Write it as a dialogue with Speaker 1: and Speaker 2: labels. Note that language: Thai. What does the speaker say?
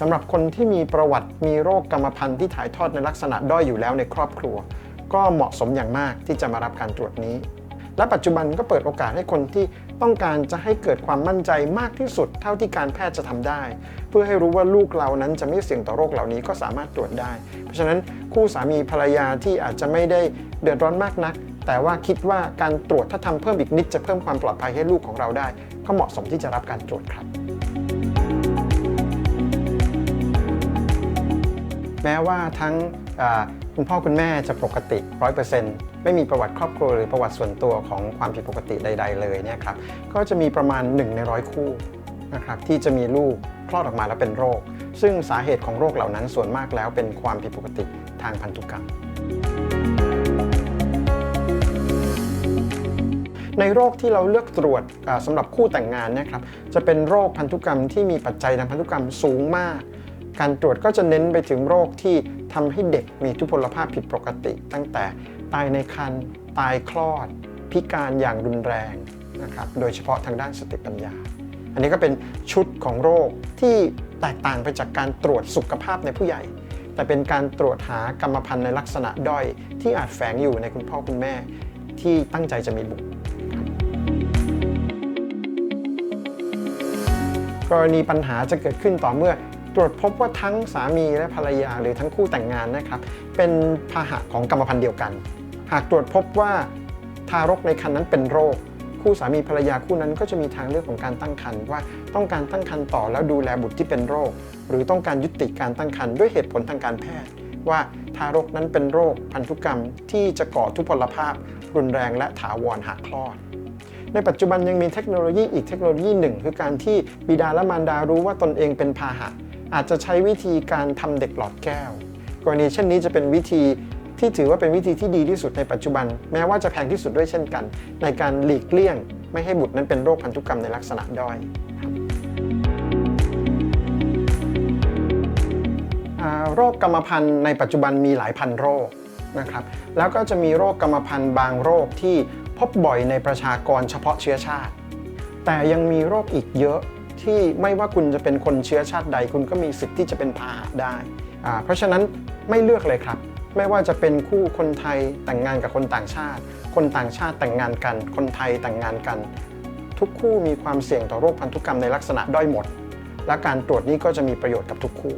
Speaker 1: สำหรับคนที่มีประวัติมีโรคกรรมพันธุ์ที่ถ่ายทอดในลักษณะด้อยอยู่แล้วในครอบครัว ก็เหมาะสมอย่างมากที่จะมารับการตรวจนี้ และปัจจุบันก็เปิดโอกาสให้คนที่ต้องการจะให้เกิดความมั่นใจมากที่สุด เท่าที่การแพทย์จะทำได้ เพื่อให้รู้ว่าลูกเรานั้นจะไม่เสี่ยงต่อโรคเหล่านี้ก็สามารถตรวจได้ เพราะฉะนั้นคู่สามีภรรยาที่อาจจะไม่ได้เดือดร้อนมากนัก แต่ว่าคิดว่าการตรวจถ้าทำเพิ่มอีกนิดจะเพิ่มความปลอดภัยให้ลูกของเราได้ ก็เหมาะสมที่จะรับการตรวจครับ แม้ว่าทั้งคุณพ่อคุณแม่จะปกติ 100%ไม่มีประวัติครอบครัวหรือประวัติส่วนตัวของความผิดปกติใด ๆ เลยเนี่ยครับก็จะมีประมาณ 1 ในร้อยคู่นะครับที่จะมีลูกคลอดออกมาแล้วเป็นโรค ซึ่งสาเหตุของโรคเหล่านั้นส่วนมากแล้วเป็นความผิดปกติทางพันธุกรรม ในโรคที่เราเลือกตรวจอ่าสำหรับคู่แต่งงานเนะครับจะเป็นโรคพันธุกรรมที่มีปัจจัยทางพันธุกรรมสูงมาก การตรวจก็จะเน้นไปถึงโรคที่ทำให้เด็กมีทุพพลภาพผิดปกติ ตั้งแต่ตายในครรภ์ตายคลอด พิการอย่างรุนแรงนะครับ โดยเฉพาะทางด้านสติปัญญา อันนี้ก็เป็นชุดของโรคที่แตกต่างไปจากการตรวจสุขภาพในผู้ใหญ่ แต่เป็นการตรวจหากรรมพันธุ์ในลักษณะด้อย ที่อาจแฝงอยู่ในคุณพ่อคุณแม่ ที่ตั้งใจจะมีบุตรกรณีปัญหาจะเกิดขึ้นต่อเมื่อ ตรวจพบว่าทั้งสามีและภรรยาหรือทั้งคู่แต่งงานนะครับเป็นพาหะของกรรมพันธุ์เดียวกัน หากตรวจพบว่าทารกในครรภ์นั้นเป็นโรค คู่สามีภรรยาคู่นั้นก็จะมีทางเลือกของการตั้งครรภ์ว่าต้องการตั้งครรภ์ต่อแล้วดูแลบุตรที่เป็นโรค หรือต้องการยุติการตั้งครรภ์ด้วยเหตุผลทางการแพทย์ ว่าทารกนั้นเป็นโรคพันธุกรรมที่จะก่อทุพพลภาพ รุนแรงและถาวรหากคลอดในปัจจุบันยังมีเทคโนโลยีอีกเทคโนโลยีหนึ่ง คือการที่บิดาและมารดารู้ว่าตนเองเป็นพาหะ อาจจะใช้วิธีการทำเด็กหลอดแก้ว กรณีเช่นนี้จะเป็นวิธีที่ถือว่าเป็นวิธีที่ดีที่สุดในปัจจุบัน แม้ว่าจะแพงที่สุดด้วยเช่นกัน ในการหลีกเลี่ยง ไม่ให้บุตรนั้นเป็นโรคพันธุกรรมในลักษณะด้อยรโรคกรรมพันธุ์ในปัจจุบันมีหลายพันโรคนะครับแล้วก็จะมีโรคกรรมพันธุ์บางโรคที่พบบ่อยในประชากรเฉพาะเชื้อชาติ แต่ยังมีโรคอีกเยอะ ที่ไม่ว่าคุณจะเป็นคนเชื้อชาติใด คุณก็มีสิทธิ์ที่จะเป็นพาหะได้อ่าเพราะฉะนั้นไม่เลือกเลยครับ ไม่ว่าจะเป็นคู่คนไทยแต่งงานกับคนต่างชาติ คนต่างชาติแต่งงานกัน คนไทยแต่งงานกัน ทุกคู่มีความเสี่ยงต่อโรคพันธุกรรมในลักษณะด้อยหมด และการตรวจนี้ก็จะมีประโยชน์กับทุกคู่